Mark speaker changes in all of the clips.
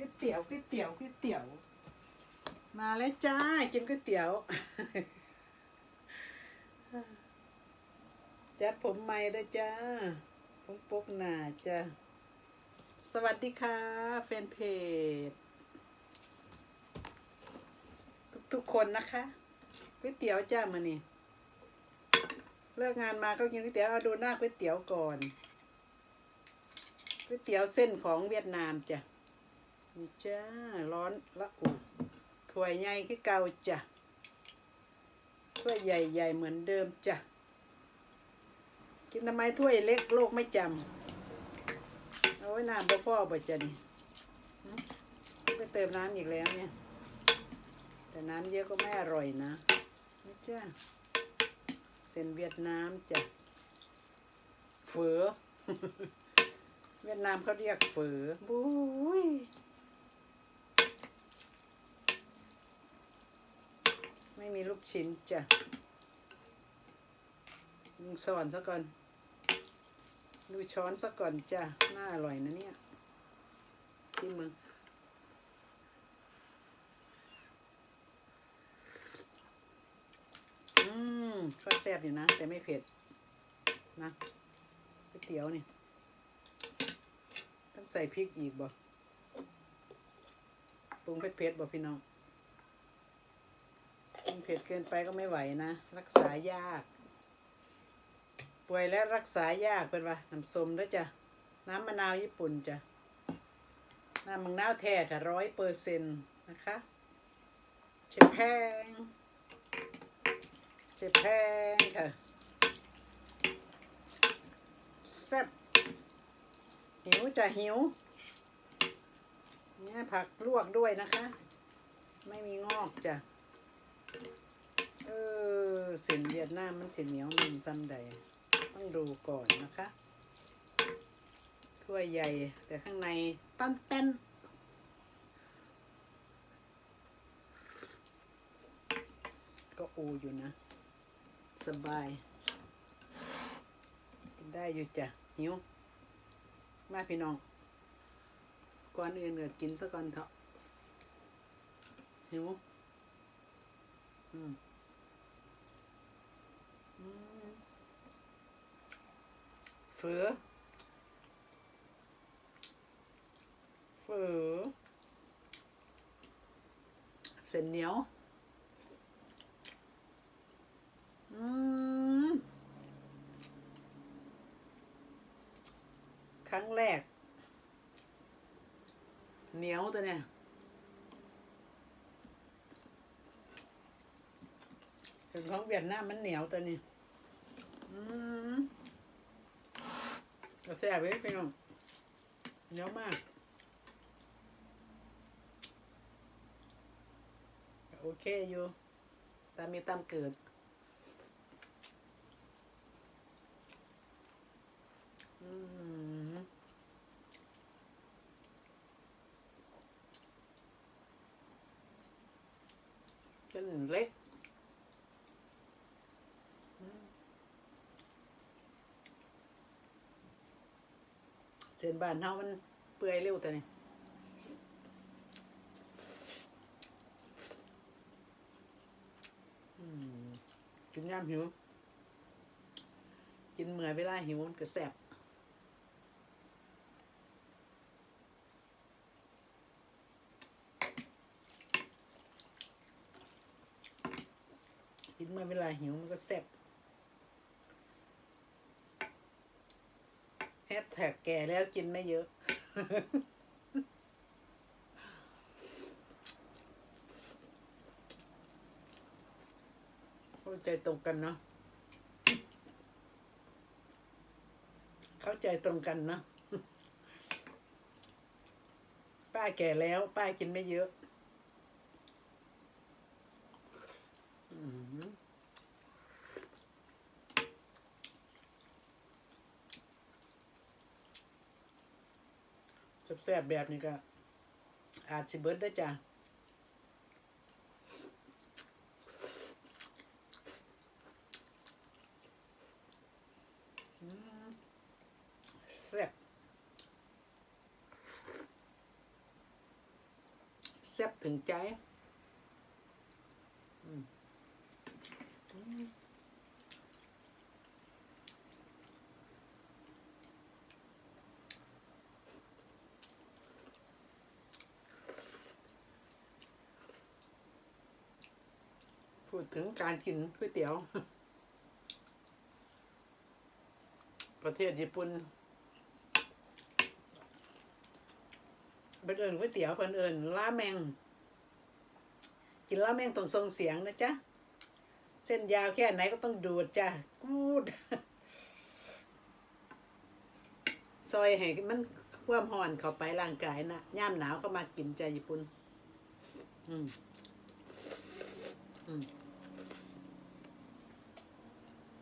Speaker 1: ก๋วยเตี๋ยวก๋วยเตี๋ยวก๋วยเตี๋ยว มาแล้วจ้ากินก๋วยเตี๋ยวจัดผมใหม่ได้จ้าผมปกหนาจ้าสวัสดีค่ะแฟนเพจ ทุกๆคนนะคะก๋วยเตี๋ยวจ้ามานี่เลิกงานมาก็กินก๋วยเตี๋ยวเอาดูหน้าก๋วยเตี๋ยวก่อนก๋วยเตี๋ยวเส้นของเวียดนามจ้ะ นี่จ้า ร้อนละอุถ้วยใหญ่คือเก่าจ้ะถ้วยใหญ่ๆเหมือนเดิมจ้ะ กินทำไมถ้วยเล็กโลกไม่จำเอาไว้น้ำบ่พ่อบ่จะนี่ไปเติมน้ำอีกแล้วเนี่ย แต่น้ำเยอะก็ไม่อร่อยนะนี่จ้าเส้นเวียดนามจ้ะเฝอเวียดนามเขาเรียกเฝอบุ้ย ไม่มีลูกชิ้นจ้ะมึงสอนซะก่อน ดูช้อนซะก่อนจ้ะน่าอร่อยนะเนี่ยจิ้มมึงอืมก็แซ่บอยู่นะ แต่ไม่เผ็ด นะก๋วยเตี๋ยวนี่ ต้องใส่พริกอีกบ่ปรุงเผ็ดๆบ่พี่น้อง ผ็ดเกินไปก็ไม่ไหวนะ รักษายาก ป่วยแล้วรักษายากเป็นว่าน้ำส้มด้วยจ้ะ น้ำมะนาวญี่ปุ่นจ้ะ น้ำมังนาวแท้ค่ะร้อยเปอร์เซ็นต์นะคะเชฟแพงเจ็บแพงค่ะ แซ่บหิวจะหิวเนี่ยผักลวกด้วยนะคะ ไม่มีงอกจ้ะ เออเส้นเวียดนามมันสิเหนียวมันซ้ำใด ต้องดูก่อนนะคะ ถ้วยใหญ่ แต่ข้างในตั้นเต้นก็อูอยู่นะ สบายกินได้อยู่จ้ะ หิว มาพี่น้อง ก่อนอื่นก็กินซะก่อนเถอะหิว อืม เฟือเฟือเส้นเหนียว อืม ครั้งแรก เหนียวตัวเนี่ย ถึงของเวียดนามมันเหนียวตัวนี้ อืมก็แซ่บเว้ยพี่น้องเหนียวมากโอเคอยู่ตามมีตามเกิดอืมเส้นเล็กอืม เส้นบานเฮามันเปื่อยเร็วแต่นี่กินยามหิว กินเมื่อยเวลาหิวมันก็แซ่บกินเมื่อยเวลาหิวมันก็แซ่บ แฮชแท็กแก่แล้วกินไม่เยอะ เข้าใจตรงกันเนาะ เข้าใจตรงกันเนอะป้าแก่แล้ว ป้ากินไม่เยอะ อืม แซ่บๆแบบนี้ก็อาจสิเบิดได้จ้ะ อืมแซ่บ ซ่บถึงใจอืมอืม พูดถึงการกินก๋วยเตี๋ยว ประเทศญี่ปุ่นเพิ่นเอิญก๋วยเตี๋ยวเพิ่นเอิญราเมง กินราเมงต้องส่งเสียงนะจ๊ะ เส้นยาวแค่ไหนก็ต้องดูดจ้ะกูด ซอยให้มันความห่อนเข้าไปร่างกายนะย่ามหนาวก็มากินใจญี่ปุ่น อืม อืม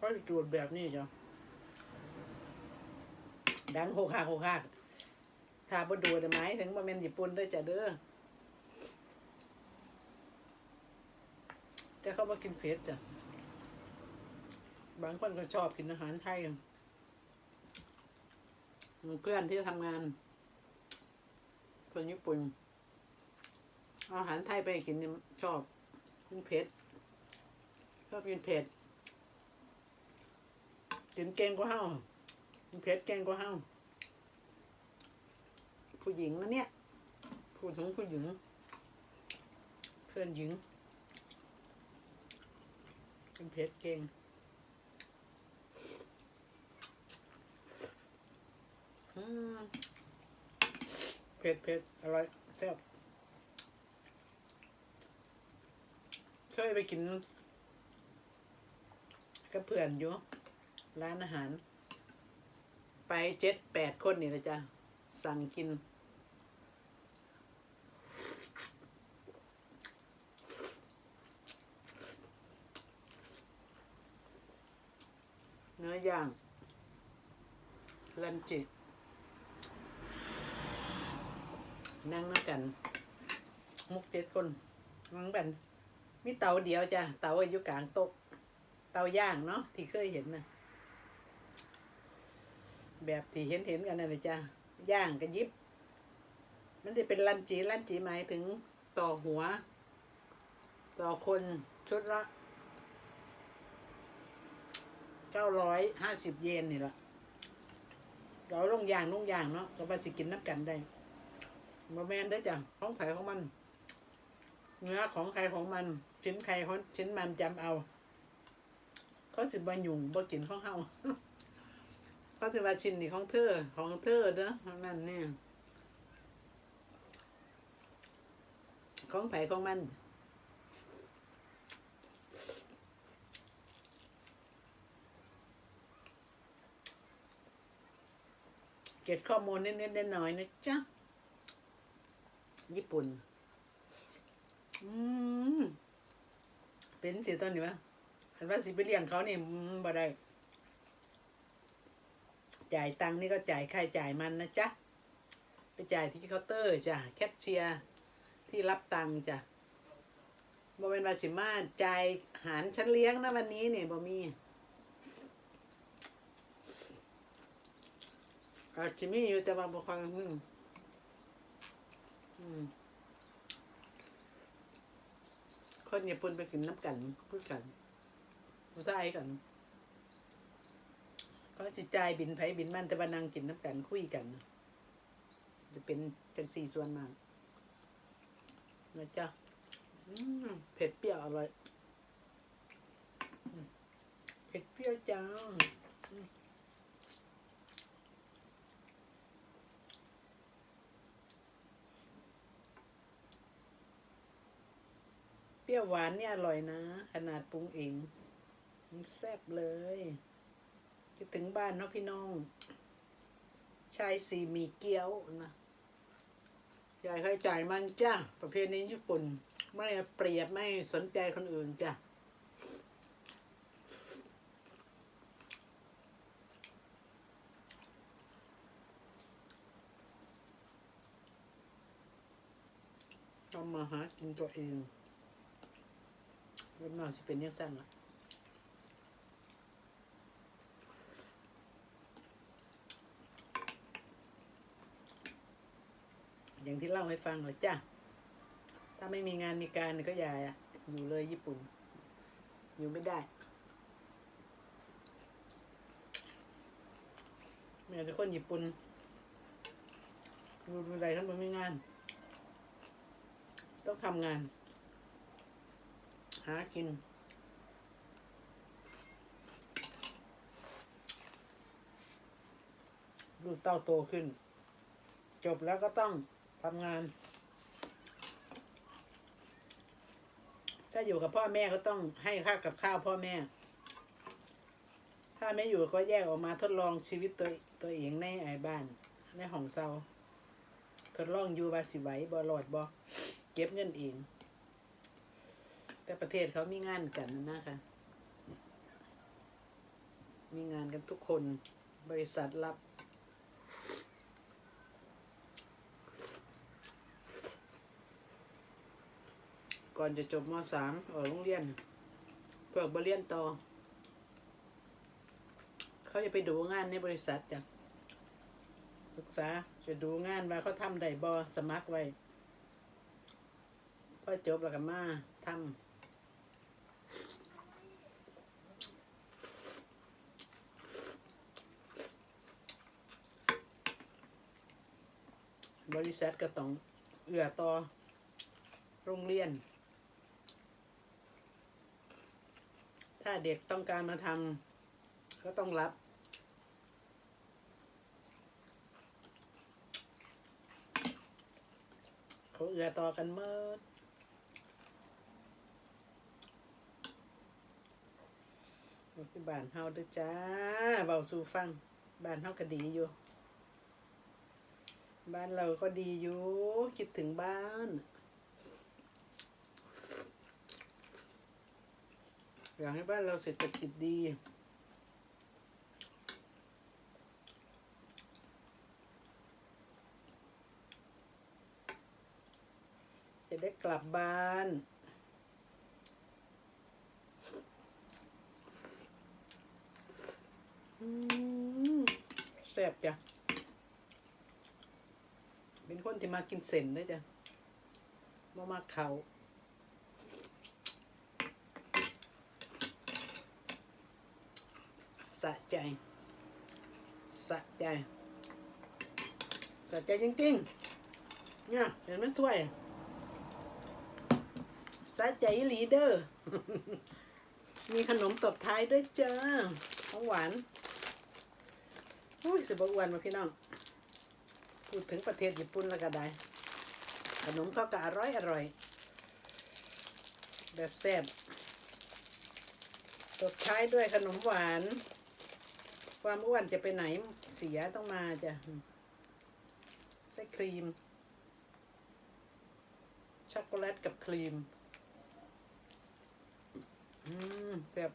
Speaker 1: ก็ดูดแบบนี้จ้ะดังโคคาโคคาถ้าบ่ดูได้ไหมายถึงบ่แม่นญี่ปุ่นเด้จ้ะเด้อแต่เขาบ่กินเผ็ดจ้ะบางคนก็ชอบกินอาหารไทยเพื่อนที่ทำงานคนญี่ปุ่นอาหารไทยไปกินชอบกินเผ็ดชอบกินเผ็ด กินเก่งกว่าเฮาเพชรแกงกว่าเฮาผู้หญิงนะเนี่ย พูดถึงผู้หญิง เพื่อนหญิงเป็นเพชรเก่งอืมเผ็ดเผ็ดอร่อยแซ่บเคยไปกินกับเพื่อนอยู่ ร้านอาหาร ไปเจ็ดแปดคนนี่นะจ๊ะสั่งกิน เนื้อย่างลันจินั่งนักกัน มุกเจ็ดคนนั่งกันมีเตาเดียวจ้ะ เตาอยู่กลางโต๊ะ เตาย่างเนาะที่เคยเห็นนะ แบบที่เห็นเห็นๆกันนั่นแหละจ้ะย่างกันยิบ มันจะเป็นลันจีลันจีหมายถึงต่อหัว ต่อคนชุดละเก้าร้อยห้าสิบเยนนี่ละเราลงย่างลงย่างเนาะก็ว่าสิกินน้ำกันได้มาแมนได้จ้ะของไผ่ของมัน เนื้อของใครของมัน ชิ้นใครของชิ้นมันจำเอา เขาสิบะหยุ่งบ่กินของเฮา เขาจะว่าชิ้นนี่ของเธอของเธอเด้อนั่นเนี่ยของไผ่ของมันเก็บข้อมูลเน้นๆหน้อยนะจ๊ะ ญี่ปุ่น อืม เป็นสิตอนนี้วะอันว่าสิไปเลี้ยงเขานี่บ่ได้ จ่ายตังค์นี่ก็จ่ายใค่าจ่ายมันนะจ๊ะ ไปจ่ายที่เคาน์เตอร์จ้ะแคชเชียร์ที่รับตังค์จ้ะบ่เป็นวาสิมาจ่ายหารฉันเลี้ยงนะวันนี้เนี่ยบ่มีอาจจะมีอยู่แต่ว่าบ่ค่อยอืมอืมคนญี่ปุ่นไปกินน้ำกันพูดกันผู้ชายกัน ก็จะจ่ายบินไผบินมันแต่ว่านั่งกินน้ำกันคุยกัน จะเป็นจังสี่ส่วนมากนะจ๊ะเผ็ดเปรี้ยวอร่อยเผ็ดเปรี้ยวจังเปรี้ยวหวานเนี่ยอร่อยนะ ขนาดปรุงเองแซ่บเลย คิดถึงบ้านเนาะพี่น้องชายสีมีเกี๊ยวนะยายเคยจ่ายมันจ้ะประเภทนี้ญี่ปุ่น ไม่เปรียบไม่สนใจคนอื่นจ้ะทำมาหากินตัวเองแล้วน่าจะเป็นยังสั้นล่ะ อย่างที่เล่าให้ฟังเลยจ้ะ ถ้าไม่มีงานมีการก็อย่าอยู่เลยญี่ปุ่น อยู่ไม่ได้แม่เป็นคนญี่ปุ่นอยู่ไม่ได้ถ้ามันไม่งาน ต้องทำงาน หากินลูกเต้าโตขึ้น จบแล้วก็ต้อง ทำงาน ถ้าอยู่กับพ่อแม่ก็ต้องให้ค่ากับข้าวพ่อแม่ ถ้าไม่อยู่ก็แยกออกมาทดลองชีวิตตัวตัวเองในไอ้บ้านในห้องเซาทดลองอยู่ว่าสิไหวบ่รอดบ่เก็บเงินเอง แต่ประเทศเขามีงานกันนะคะ มีงานกันทุกคน บริษัทรับ ก่อนจะจบมสามออกโรงเรียนเพื่อบเรียนต่อ เขาจะไปดูงานในบริษัทจ้ะศึกษาจะดูงานว่าเขาทำได้บอสมัครไว้พอจบแล้วก็มาทำบริษัทก็ต้องเอื้อต่อโรงเรียน ถ้า เด็กต้องการมาทำก็ต้องรับ เขาเอือต่อกันเมื่อที่บ้านเฮาด้อจ้าเบาสู่ฟัง บ้านเฮาก็ดีอยู่ บ้านเราก็ดีอยู่ คิดถึงบ้าน อยากให้บ้านเราเศรษฐกิจดี จะได้กลับบ้านแซ่บจ้ะ เป็นคนที่มากินเส้นด้วยจ้ะมามาเขาะใจสะใจสะใจจริงๆเนี่ยเห็นไหมถ้วยสะใจลีเดอร์ มีขนมตบท้ายด้วยจ้าของหวานอุ้ยสิบอ้วนมาพี่น้อง พูดถึงประเทศญี่ปุ่นแล้วก็ได้ ขนมเขาก็อร่อยอร่อย แบบแซ่บตบท้ายด้วยขนมหวาน ความอ้วนจะไปไหนเสียต้องมาจ้ะใส่ครีม ช็อกโกแลตกับครีม อืมแบบ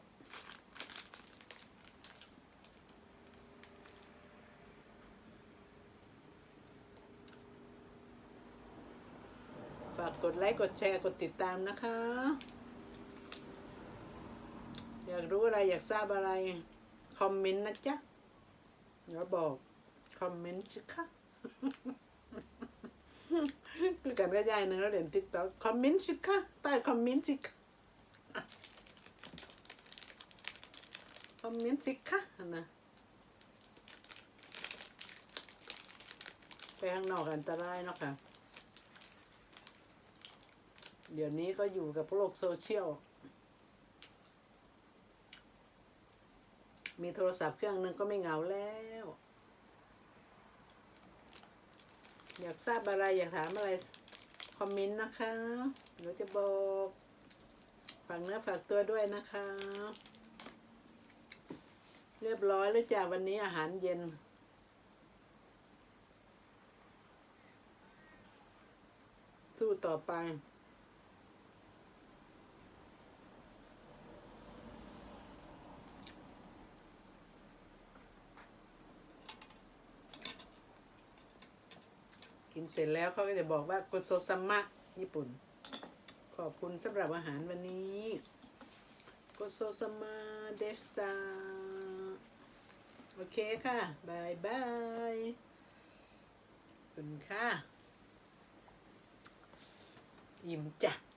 Speaker 1: ฝากกดไลค์ กดแชร์ กดติดตามนะคะ อยากรู้อะไร อยากทราบอะไร อมเมนต์นะจ๊ะเดี๋ยวบอกคอมเมนต์สิคะคือกันก็ยายนึงแล้วเด่นติ๊กต็อกคอมเมนต์สิคะใต้คอมเมนต์สิคะคอมเมนต์สิคะนนะไปข้างนอกอันตรายเนาะค่ะ เดี๋ยวนี้ก็อยู่กับโลกโซเชียล มีโทรศัพท์เครื่องหนึงก็ไม่เหงาแล้ว อยากทราบอะไรอยากถามอะไร คอมเมนต์นะคะเดี๋ยวจะบอกฝากเนื้อฝากตัวด้วยนะคะ เรียบร้อยแล้วจ้ะวันนี้อาหารเย็นสู้ต่อไป นเสร็จแล้วเขาก็จะบอกว่าโกโซซัมมะญี่ปุ่น ขอบคุณสำหรับอาหารวันนี้โกโซซัมมะเดสตาโอเคค่ะบายบายขอบคุณค่ะ อิ่มจ้ะ